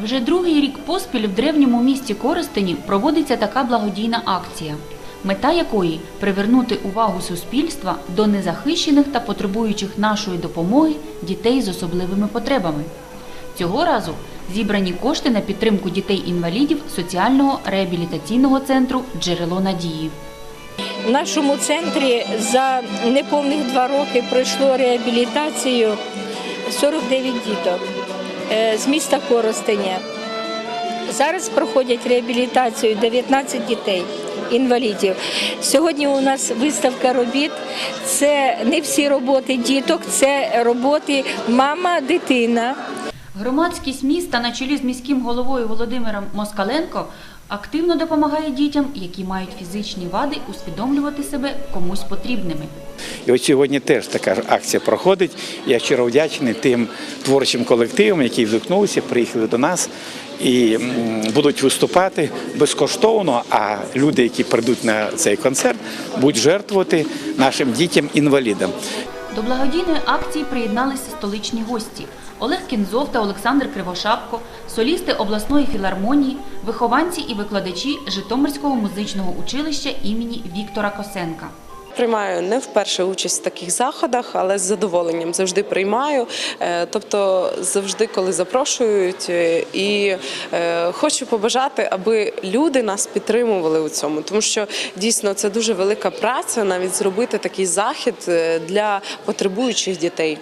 Вже другий рік поспіль в древньому місті Коростені проводиться така благодійна акція, мета якої привернути увагу суспільства до незахищених та потребуючих нашої допомоги дітей з особливими потребами. Цього разу зібрані кошти на підтримку дітей-інвалідів соціального реабілітаційного центру Джерело надії. В нашому центрі за неповних два роки пройшло реабілітацію 49 діток з міста Коростеня. Зараз проходять реабілітацію 19 дітей. Інвалідів. Сьогодні у нас виставка робіт. Це не всі роботи діток, це роботи мама, дитина. Громадськість міста на чолі з міським головою Володимиром Москаленко активно допомагає дітям, які мають фізичні вади, усвідомлювати себе комусь потрібними. І от сьогодні теж така ж акція проходить. Я щиро вдячний тим творчим колективам, які відгукнулися, приїхали до нас і будуть виступати безкоштовно. А люди, які прийдуть на цей концерт, будуть жертвувати нашим дітям-інвалідам. До благодійної акції приєдналися столичні гості Олег Кінзов та Олександр Кривошапко, солісти обласної філармонії, вихованці і викладачі Житомирського музичного училища імені Віктора Косенка. Приймаю не вперше участь в таких заходах, але з задоволенням завжди приймаю. Е, Тобто, завжди, коли запрошують, е, і е, хочу побажати, аби люди нас підтримували у цьому, тому що дійсно це дуже велика праця, навіть зробити такий захід для потребуючих дітей.